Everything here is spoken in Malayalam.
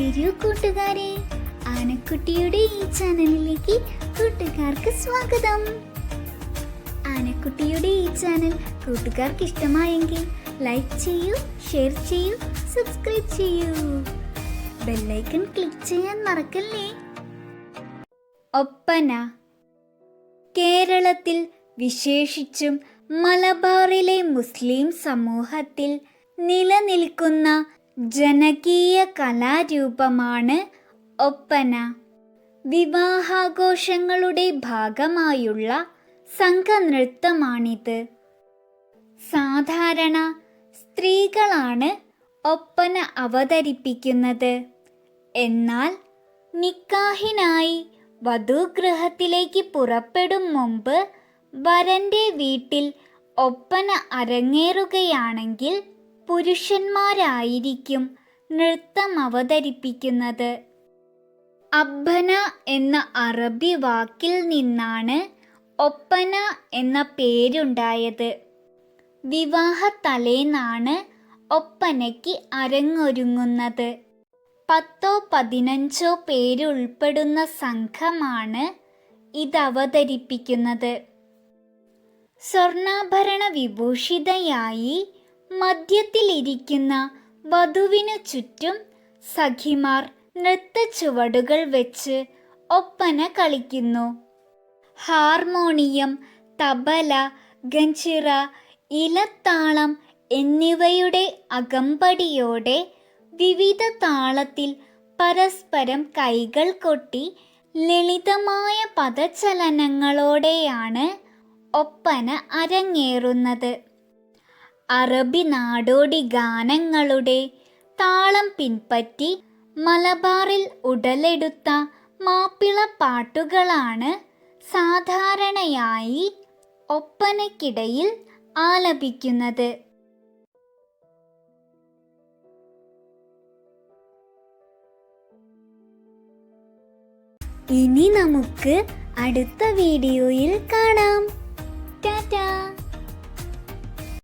വരൂ കൂട്ടുകാരെ. ആനക്കുട്ടിയുടെ ഈ ചാനലിലേക്ക് കൂട്ടുകാർക്ക് സ്വാഗതം. ആനക്കുട്ടിയുടെ ഈ ചാനൽ കൂട്ടുകാർക്ക് ഇഷ്ടമായെങ്കിൽ ലൈക്ക് ചെയ്യൂ ഷെയർ ചെയ്യൂ സബ്സ്ക്രൈബ് ചെയ്യൂ. ബെല്ലൈക്കൺ ക്ലിക്ക് ചെയ്യാൻ മറക്കല്ലേ? ഒപ്പന. കേരളത്തിൽ വിശേഷിച്ചും മലബാറിലെ മുസ്ലിം സമൂഹത്തിൽ നിലനിൽക്കുന്ന ജനകീയ കലാരൂപമാണ് ഒപ്പന. വിവാഹാഘോഷങ്ങളുടെ ഭാഗമായുള്ള സംഘനൃത്തമാണിത്. സാധാരണ സ്ത്രീകളാണ് ഒപ്പന അവതരിപ്പിക്കുന്നത്. എന്നാൽ നിക്കാഹിനായി വധുഗൃഹത്തിലേക്ക് പുറപ്പെടും മുമ്പ് വരന്റെ വീട്ടിൽ ഒപ്പന അരങ്ങേറുകയാണെങ്കിൽ പുരുഷന്മാരായിരിക്കും നൃത്തം അവതരിപ്പിക്കുന്നത്. അബ്ബന എന്ന അറബി വാക്കിൽ നിന്നാണ് ഒപ്പന എന്ന പേരുണ്ടായത്. വിവാഹ തലേന്നാണ് ഒപ്പനയ്ക്ക് അരങ്ങൊരുങ്ങുന്നത്. പത്തോ പതിനഞ്ചോ പേരുൾപ്പെടുന്ന സംഘമാണ് ഇതവതരിപ്പിക്കുന്നത്. സ്വർണാഭരണ വിഭൂഷിതയായി മധ്യത്തിലിരിക്കുന്ന വധുവിനു ചുറ്റും സഖിമാർ നൃത്തച്ചുവടുകൾ വെച്ച് ഒപ്പന കളിക്കുന്നു. ഹാർമോണിയം തബല ഗഞ്ചിറ ഇലത്താളം എന്നിവയുടെ അകമ്പടിയോടെ വിവിധ താളത്തിൽ പരസ്പരം കൈകൾ കൊട്ടി ലളിതമായ പദചലനങ്ങളോടെയാണ് ഒപ്പന അരങ്ങേറുന്നത്. അറബി നാടോടി ഗാനങ്ങളുടെ താളം പിൻപറ്റി മലബാറിൽ ഉടലെടുത്ത മാപ്പിള പാട്ടുകളാണ് സാധാരണയായി ഒപ്പനയ്ക്കിടയിൽ ആലപിക്കുന്നത്. ഇനി നമുക്ക് അടുത്ത വീഡിയോയിൽ കാണാം.